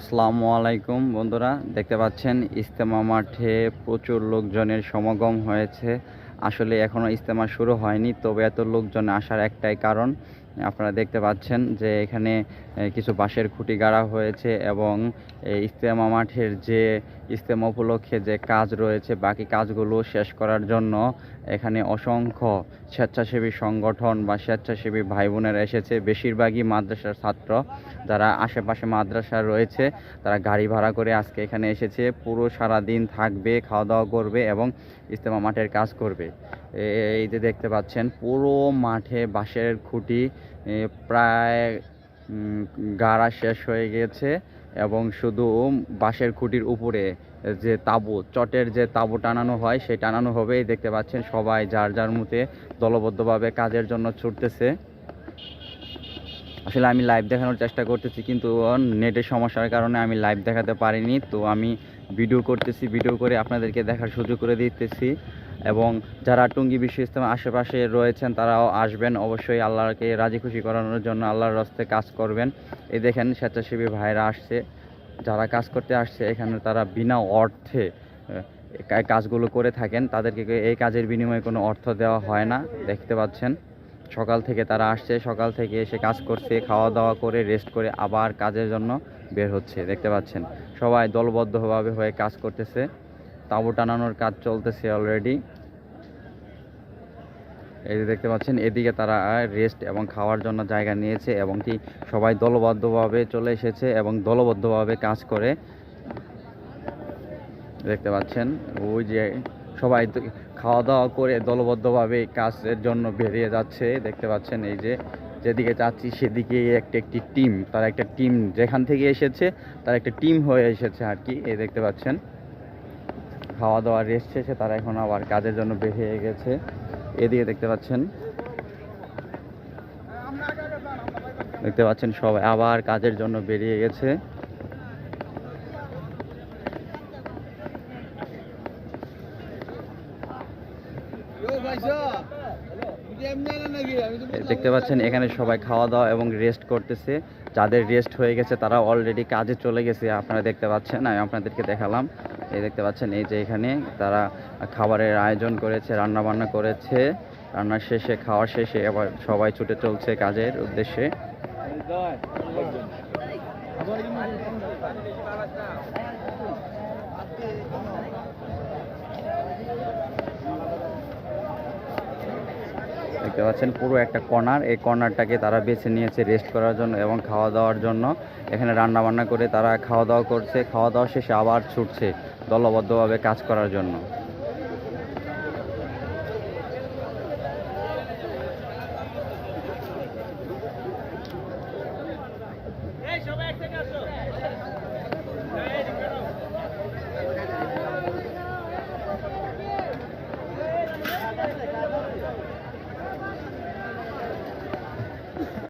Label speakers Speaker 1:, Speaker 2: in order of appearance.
Speaker 1: আসসালামু আলাইকুম বন্ধুরা, দেখতে পাচ্ছেন ইস্তেমা মাঠে প্রচুর লোকজনের সমাগম হয়েছে। আসলে এখনও ইস্তেমা শুরু হয়নি, তবে এত লোকজন আসার একটাই কারণ আপনারা দেখতে পাচ্ছেন যে এখানে কিছু বাঁশের খুঁটি গাড়া হয়েছে এবং এই ইস্তেমা মাঠের যে ইস্তেমা উপলক্ষে যে কাজ রয়েছে, বাকি কাজগুলো শেষ করার জন্য এখানে অসংখ্য স্বেচ্ছাসেবী সংগঠন বা স্বেচ্ছাসেবী ভাই বোনেরা এসেছে। বেশিরভাগই মাদ্রাসার ছাত্র যারা আশেপাশে মাদ্রাসা রয়েছে, তারা গাড়ি ভাড়া করে আজকে এখানে এসেছে। পুরো সারা দিন থাকবে খাওয়া দাওয়া করবে এবং ইস্তেমা মাঠের কাজ করবে। এই যে দেখতে পাচ্ছেন, পুরো মাঠে বাঁশের খুঁটি প্রায় গাড়া শেষ হয়ে গেছে এবং শুধু বাঁশের খুঁটির উপরে যে তাবু, চটের যে তাবু টানানো হয়, সেই টানানো হবে এই দেখতে পাচ্ছেন সবাই যার যার মতে দলবদ্ধভাবে কাজের জন্য ছুটতেছে। আসলে আমি লাইভ দেখানোর চেষ্টা করতেছি, কিন্তু নেটের সমস্যার কারণে আমি লাইভ দেখাতে পারিনি। তো আমি ভিডিও করতেছি ভিডিও করে আপনাদেরকে দেখার সুযোগ করে দিতেছি। এবং যারা টুঙ্গি বিশ্ব ইস্তেমা আশেপাশে রয়েছেন, তারাও আসবেন অবশ্যই আল্লাহকে রাজি খুশি করানোর জন্য, আল্লাহর রাস্তে কাজ করবেন। এই দেখেন স্বেচ্ছাসেবী ভাইরা আসছে, যারা কাজ করতে আসছে, এখানে তারা বিনা অর্থে কাজগুলো করে থাকেন। তাদেরকে এই কাজের বিনিময়ে কোনো অর্থ দেওয়া হয় না, দেখতে পাচ্ছেন। সকাল থেকে তারা আসছে, সকাল থেকে এসে কাজ করছে খাওয়া দাওয়া করে রেস্ট করে আবার কাজের জন্য বের হচ্ছে, দেখতে পাচ্ছেন। সবাই দলবদ্ধভাবে হয়ে কাজ করতেছে। তাঁবু টানানোর কাজ চলতেছে অলরেডি এই যে দেখতে পাচ্ছেন, এদিকে তারা রেস্ট এবং খাওয়ার জন্য জায়গা নিয়েছে এবং কি সবাই দলবদ্ধভাবে চলে এসেছে এবং দলবদ্ধভাবে কাজ করে। দেখতে পাচ্ছেন, ওই যে সবাই খাওয়া দাওয়া করে দলবদ্ধভাবে কাজের জন্য বেরিয়ে যাচ্ছে। দেখতে পাচ্ছেন, এই যে যেদিকে যাচ্ছি সেদিকে একটা একটি টিম তার একটা টিম যেখান থেকে এসেছে, তার একটা টিম হয়ে এসেছে আর কি। এই দেখতে পাচ্ছেন খাওয়া দাওয়া রেস্ট শেষে তারা এখন আবার কাজের জন্য বেরিয়ে গেছে। এদিকে দেখতে পাচ্ছেন। দেখতে পাচ্ছেন সবাই আবার কাজের জন্য বেরিয়ে গেছে। দেখতে পাচ্ছেন এখানে সবাই খাওয়া দাওয়া এবং রেস্ট করতেছে। যাদের রেস্ট হয়ে গেছে, তারা অলরেডি কাজে চলে গেছে। আপনারা দেখতে পাচ্ছেন, আমি আপনাদেরকে দেখালাম। এই দেখতে পাচ্ছেন, এই যে এখানে তারা খাবারের আয়োজন করেছে রান্না বান্না করেছে। রান্নার শেষে, খাওয়া শেষে আবার সবাই ছুটে চলছে কাজের উদ্দেশ্যে। দেখতে পাচ্ছেন, পুরো একটা কর্নার। এই কর্নারটাকে তারা বেছে নিয়েছে রেস্ট করার জন্য এবং খাওয়া দাওয়ার জন্য। এখানে রান্না বান্না করে তারা খাওয়া দাওয়া করছে। খাওয়া দাওয়া শেষে আবার ছুটছে দলবদ্ধভাবে কাজ করার জন্য।